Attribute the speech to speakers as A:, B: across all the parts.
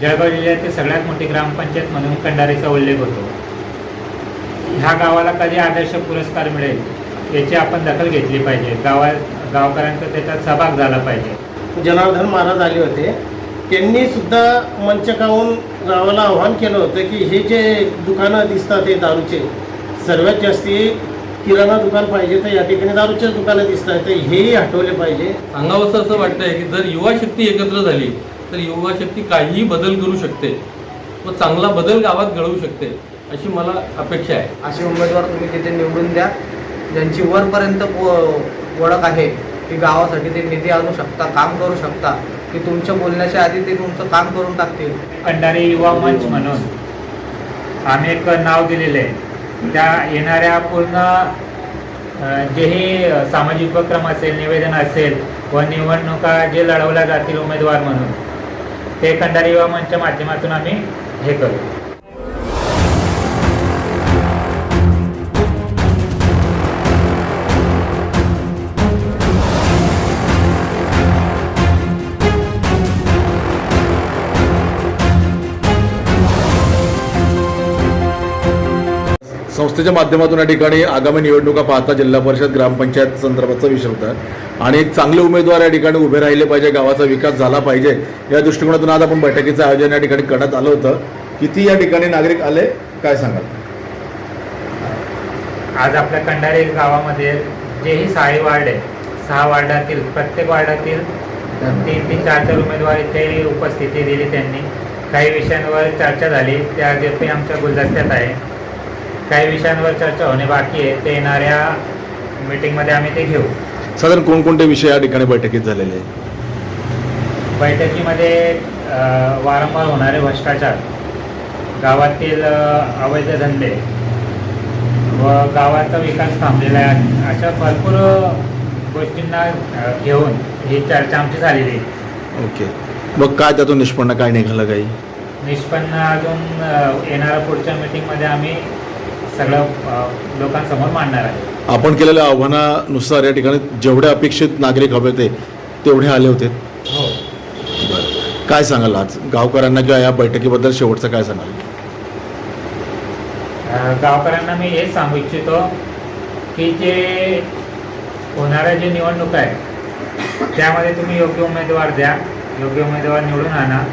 A: जळगाव जिल्ह्यातील सगळ्यात मोठी ग्रामपंचायत म्हणून कंडारीचा उल्लेख होतो. ह्या गावाला कधी आदर्श पुरस्कार मिळेल याची आपण दखल घेतली पाहिजे. गावा गावकऱ्यांचा त्याच्यात सहभाग झाला पाहिजे.
B: जनार्दन महाराज आले होते. त्यांनी सुद्धा मंचकावून गावाला आव्हान केलं होतं की हे जे दुकानं दिसतात हे दारूचे सर्वात जास्ती किराणा दुकान पाहिजे तर या ठिकाणी दारूचेच दुकानं दिसतात तर हेही हटवले पाहिजे.
C: सांगावंसं असं वाटतंय की जर युवा शक्ती एकत्र झाली तर युवा शक्ती काहीही बदल करू शकते. व चांगला बदल गावात घडवू शकते अशी मला अपेक्षा आहे.
D: असे उमेदवार तुम्ही तिथे निवडून द्या. ज्यांची वरपर्यंत पो- ओळख आहे की गावासाठी ते निधी आणू शकता काम करू शकता. की तुमच्या बोलण्याच्या आधी ते तुमचं काम करून टाकतील.
A: कंडारी युवा मंच म्हणून आम्ही एक नाव दिलेलं आहे. त्या येणाऱ्या पूर्ण जे हे सामाजिक उपक्रम असेल निवेदन असेल व निवडणुका जे लढवल्या जातील उमेदवार म्हणून ते खंडारी युवा मंचच्या माध्यमातून आम्ही हे करू.
E: संस्थेच्या माध्यमातून या ठिकाणी आगामी निवडणुका पाहता जिल्हा परिषद ग्रामपंचायत संदर्भाचा विषय होता. आणि एक चांगले उमेदवार या ठिकाणी उभे राहिले पाहिजे गावाचा विकास झाला पाहिजे या दृष्टिकोनातून आज आपण बैठकीचं आयोजन या ठिकाणी करण्यात आलं होतं. किती या ठिकाणी नागरिक आले काय सांगाल?
A: आज आपल्या कंडारी गावामध्ये जेही सहा वार्ड आहे सहा वार्डातील प्रत्येक वार्डातील तीन तीन चार चार उमेदवार इथे उपस्थिती दिली त्यांनी. काही विषयांवर चर्चा झाली त्या अद्यापही आमच्या गुलदस्त्यात आहे. काही विषयांवर चर्चा होणे बाकी आहे. ते येणाऱ्या मीटिंगमध्ये आम्ही ते घेऊ.
E: साधारण कोणकोणते विषय या ठिकाणी बैठकीत झालेले आहेत?
A: बैठकीमध्ये अ, वारंवार होणारे भ्रष्टाचार गावातील अ, अवैध धंदे व गावाचा विकास थांबलेला आहे. अशा भरपूर गोष्टींना अ, घेऊन ही चर्चा आमची झालेली आहे.
E: ओके. मग काय त्यातून निष्पन्न काय निघालं काही?
A: निष्पन्न अजून अ, येणाऱ्या पुढच्या मीटिंगमध्ये आम्ही सगळं लोकांसमोर मांडणार आहे.
E: आपण केलेल्या आव्हानानुसार या ठिकाणी जेवढे अपेक्षित नागरिक हवे होते तेवढे आले होते.
A: हो.
E: काय सांगाल आज? गावकऱ्यांना किंवा या बैठकीबद्दल शेवटचं काय सांगाल?
A: अ, गावकऱ्यांना मी हेच सांगू इच्छितो की जे होणाऱ्या जे निवडणूक आहे त्यामध्ये तुम्ही योग्य उमेदवार द्या योग्य उमेदवार निवडून आणा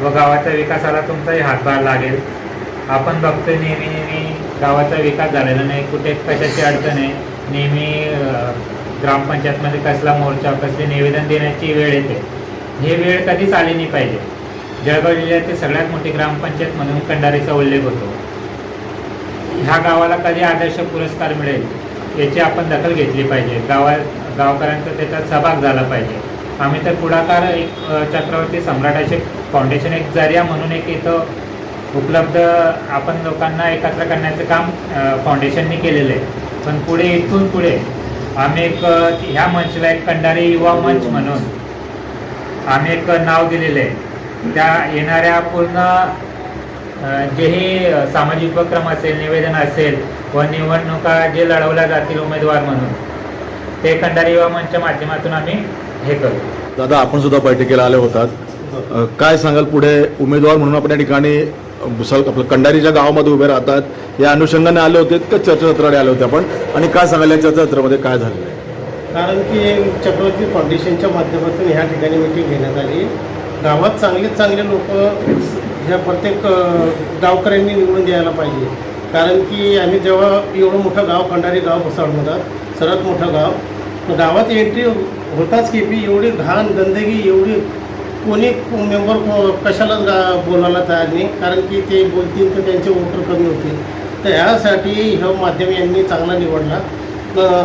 A: व गावाच्या विकासाला तुमचाही हातभार लागेल. आपण बघतोय नेहमी नेहमी गावाचा विकास झालेला नाही कुठे कशाची अडचण आहे नेहमी ग्रामपंचायतमध्ये कसला मोर्चा कसले निवेदन देण्याची वेळ येते. हे वेळ कधीच आली नाही पाहिजे. जळगाव जिल्ह्यातील सगळ्यात मोठी ग्रामपंचायत म्हणून कंडारीचा उल्लेख होतो. ह्या गावाला कधी आदर्श पुरस्कार मिळेल याची आपण दखल घेतली पाहिजे. गावा गावकऱ्यांचा त्याच्यात सहभाग झाला पाहिजे. आम्ही तर पुढाकार एक चक्रवर्ती सम्राटाचे फाउंडेशन एक जरिया म्हणून एक इथं उपलब्ध आपण लोकांना एकत्र करण्याचं काम फाउंडेशनने फाउंडेशननी केलेलं आहे. पण पुढे इथून पुढे आम्ही एक ह्या मंचला एक कंडारी युवा मंच म्हणून आम्ही एक नाव दिलेलं आहे. त्या येणाऱ्या पूर्ण जे जेही सामाजिक उपक्रम असेल निवेदन असेल व निवडणुका जे लढवल्या जातील उमेदवार म्हणून ते कंडारी युवा मंचच्या माध्यमातून आम्ही हे करू.
E: दादा आपण सुद्धा बैठकीला आले होतात. काय सांगाल पुढे? उमेदवार म्हणून आपण या ठिकाणी भुसाल आपलं कंडारीच्या गावामध्ये उभे राहतात. या अनुषंगाने आले होते का चर्चासत्राने आले होते आपण. आणि काय सांगायला चर्चासत्रामध्ये काय झालं? आहे
B: कारण की चक्रवर्ती फाउंडेशनच्या माध्यमातून ह्या ठिकाणी मिटिंग घेण्यात आली. गावात चांगले चांगले लोक ह्या प्रत्येक गावकऱ्यांनी निवडून द्यायला पाहिजे. कारण की आम्ही जेव्हा एवढं मोठं गाव खंडारी गाव म्हणतात सर्वात मोठं गाव गावात एंट्री होताच की एवढी घाण गंदगी एवढी कोणी मेंबर कशालाच गा बोलायला तयार नाही. कारण की ते बोलतील तर त्यांचे वोटर कमी होतील. तर ह्यासाठी ह्या माध्यम यांनी चांगला निवडला.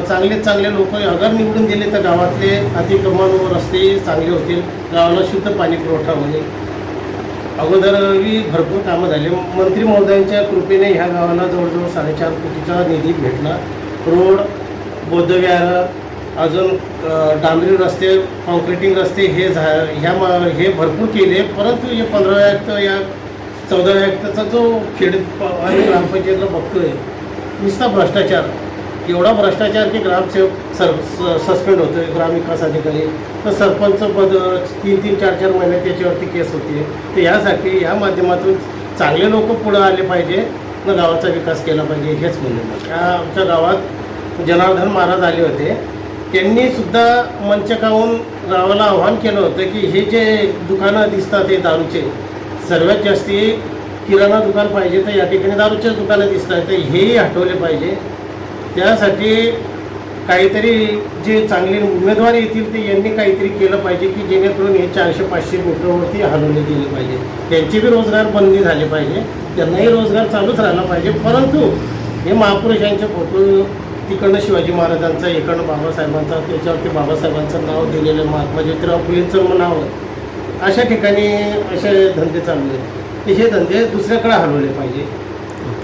B: चांगले चांगले लोक अगर निवडून दिले तर गावातले अतिक्रमण व रस्ते चांगले होतील. गावाला शुद्ध पाणी पुरवठा होईल. अगोदरही भरपूर कामं झाली. मंत्री महोदयांच्या कृपेने ह्या गावाला जवळजवळ साडेचार कोटीचा निधी भेटला. रोड बौद्धविहार अजून डांबरी रस्ते कॉन्क्रिटिंग रस्ते हे झा ह्या मा हे भरपूर केले परंतु हे पंधराव्या ॲक्ट या चौदाव्या ॲक्टचा जो खेड आणि ग्रामपंचायतला बघतोय नुसता भ्रष्टाचार. एवढा भ्रष्टाचार की ग्रामसेवक सर सस्पेंड होतोय ग्रामविकास अधिकारी. तर सरपंच पद तीन तीन चार चार महिने त्याच्यावरती केस होते. तर यासाठी या माध्यमातून चांगले लोक पुढं आले पाहिजे न गावाचा विकास केला पाहिजे हेच म्हणणं या आमच्या गावात जनार्दन महाराज आले होते. त्यांनी सुद्धा मंचकाहून रावाला आव्हान केलं होतं की हे जे दुकानं दिसतात हे दारूचे सर्वात जास्ती किराणा दुकान पाहिजे तर या ठिकाणी दारूचेच दुकानं दिसतात तर हेही हटवले पाहिजे. त्यासाठी काहीतरी जे चांगले उमेदवार येतील ते यांनी काहीतरी केलं पाहिजे की जेणेकरून हे चारशे पाचशे मीटरवरती हलवले गेले पाहिजे. त्यांचे बी रोजगार बंदी झाले पाहिजे. त्यांनाही रोजगार चालूच राहिला पाहिजे. परंतु हे महापुरुषांचे फोटो तिकडनं शिवाजी महाराजांचा इकडनं बाबासाहेबांचा त्याच्यावरती बाबासाहेबांचं नाव दिलेलं महात्मा ज्योतिराव फुलेंचं नाव. अशा ठिकाणी असे धंदे चालू आहेत. हे धंदे दुसऱ्याकडे हलवले पाहिजे.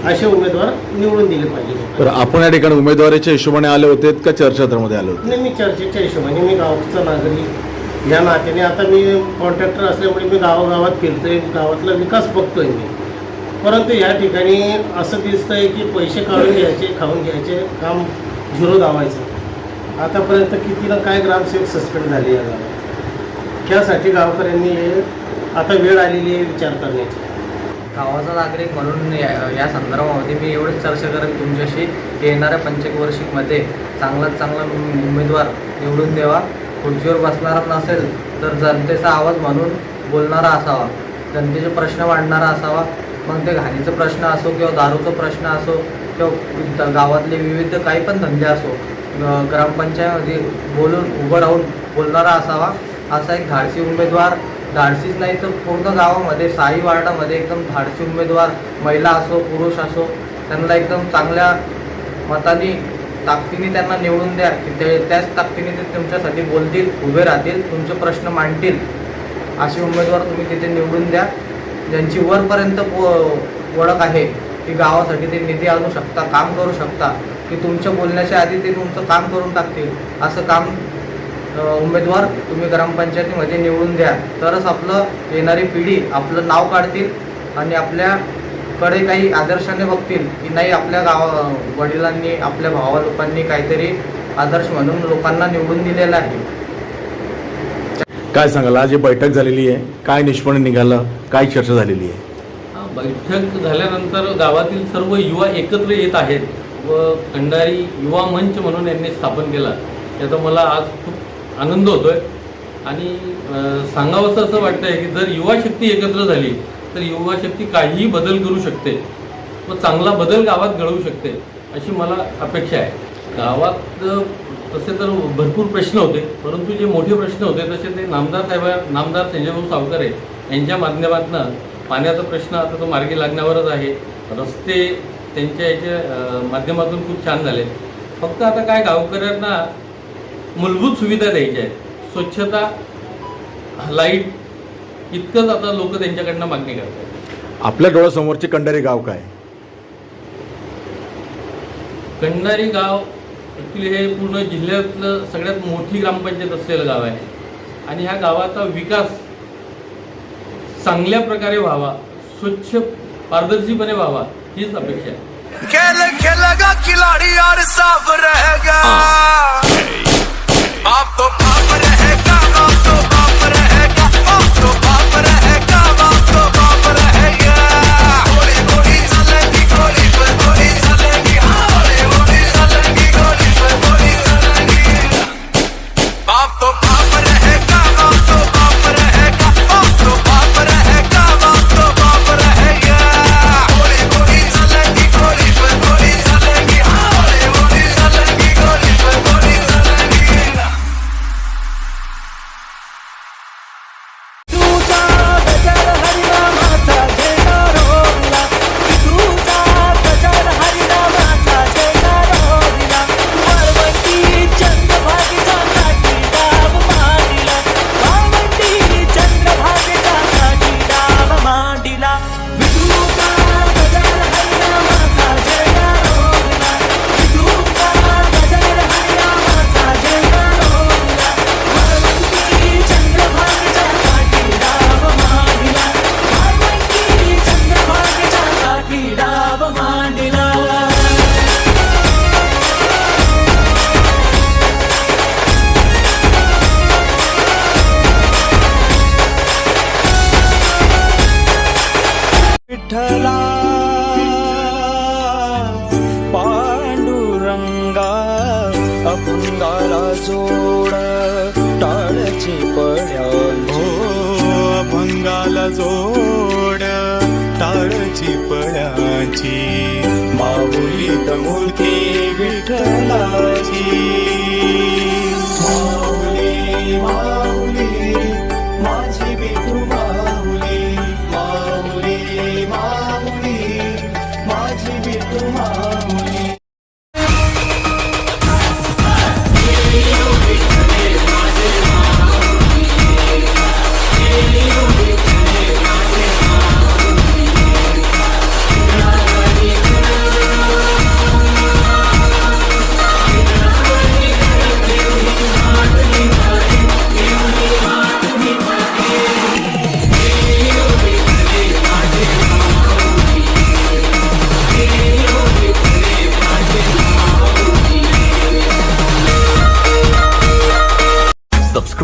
B: असे उमेदवार निवडून दिले पाहिजे.
E: तर आपण या ठिकाणी उमेदवाराच्या हिशोबाने आले होते का चर्चात्रमध्ये आले होते?
B: नाही मी चर्चेच्या हिशोबाने मी गावचा नागरिक या नात्याने. आता मी कॉन्ट्रॅक्टर असल्यामुळे मी गावागावात फिरतोय गावातला विकास बघतोय मी. परंतु या ठिकाणी असं दिसतंय की पैसे काढून घ्यायचे खाऊन घ्यायचे काम झिरो धावायचं आतापर्यंत कितीनं काय ग्रामसेवक सस्पेंड झाले या गावात? त्यासाठी गावकऱ्यांनी हे आता वेळ आलेली आहे विचार करण्याची.
D: गावाचा नागरिक म्हणून या या संदर्भामध्ये मी एवढंच चर्चा करेन तुमच्याशी. की येणाऱ्या पंचकवर्षिकमध्ये चांगलाच चांगला उमेदवार निवडून द्यावा. खुर्चीवर बसणारा नसेल तर जनतेचा आवाज म्हणून बोलणारा असावा. जनतेचे प्रश्न मांडणारा असावा. मग ते घाणीचा प्रश्न असो किंवा दारूचा प्रश्न असो किंवा गावातले विविध काही पण धंदे असो ग्रामपंचायतमध्ये बोलून उभं राहून बोलणारा असावा असा एक धाडसी उमेदवार धाडसीच नाही तर पूर्ण गावामध्ये साई वार्डामध्ये एकदम धाडसी उमेदवार महिला असो पुरुष असो त्यांना एकदम चांगल्या मताने ताकदीने त्यांना निवडून द्या. की ते त्याच ताकदीने ते तुमच्यासाठी बोलतील उभे राहतील तुमचे प्रश्न मांडतील. असे उमेदवार तुम्ही तिथे निवडून द्या. ज्यांची वरपर्यंत ओळख आहे की गावासाठी ते निधी आणू शकता काम करू शकता की तुमच्या बोलण्याच्या आधी ते तुमचं काम करून टाकतील असं काम उमेदवार तुम्ही ग्रामपंचायतीमध्ये निवडून द्या. तरच आपलं येणारी पिढी आपलं नाव काढतील आणि आपल्याकडे काही आदर्शाने बघतील की नाही आपल्या गावा वडिलांनी आपल्या भावा लोकांनी काहीतरी आदर्श म्हणून लोकांना निवडून दिलेला आहे.
E: काय सांगाल आज बैठक झालेली आहे. काय निष्पन्न निघालं? काय चर्चा झालेली आहे?
C: बैठक झाल्यानंतर गावातील सर्व युवा एकत्र येत आहेत व खंडारी युवा मंच म्हणून यांनी स्थापन केला. याचा मला आज खूप आनंद होतोय. आणि सांगावंसं असं वाटतंय की जर युवा शक्ती एकत्र झाली तर युवा शक्ती काहीही बदल करू शकते व चांगला बदल गावात घडवू शकते अशी मला अपेक्षा आहे. गावात तसे तर भरपूर प्रश्न होते परंतु जे मोठे प्रश्न होते तसे ते नामदार साहेब नामदार संजयभाऊ सावकारे यांच्या माध्यमातून पाण्याचा प्रश्न आता तो मार्गी लागण्यावरच आहे. रस्ते त्यांच्या याच्या माध्यमातून खूप छान झाले फक्त आता काय गावकऱ्यांना मूलभूत सुविधा द्यायच्या आहेत. स्वच्छता लाइट इतकंच आता लोक त्यांच्याकडनं मागणी करतात.
E: आपल्या डोळ्यासमोरचे कंडारी गाव काय?
C: कंडारी गाव ॲक्च्युली हे पूर्ण जिल्ह्यातलं सगळ्यात मोठी ग्रामपंचायत असलेलं गाव आहे. आणि ह्या गावाचा विकास चांगल्या प्रकारे व्हावा स्वच्छ पारदर्शीपणे व्हावा हीच अपेक्षा आहे.
F: खेल खेलेगा खिलाड़ी और साफ रहेगा बाप तो
G: डाव मांडला.
H: विठ्ठला पांडुरंगा अपंगाला जोड टाळची पड्या. हो अपंगाला जोड. विठ्ठलाची माऊली मूर्ती विठ्ठलाची. माऊली माऊली माझी विठू माऊली. माऊली माऊली माझी विठू माऊली.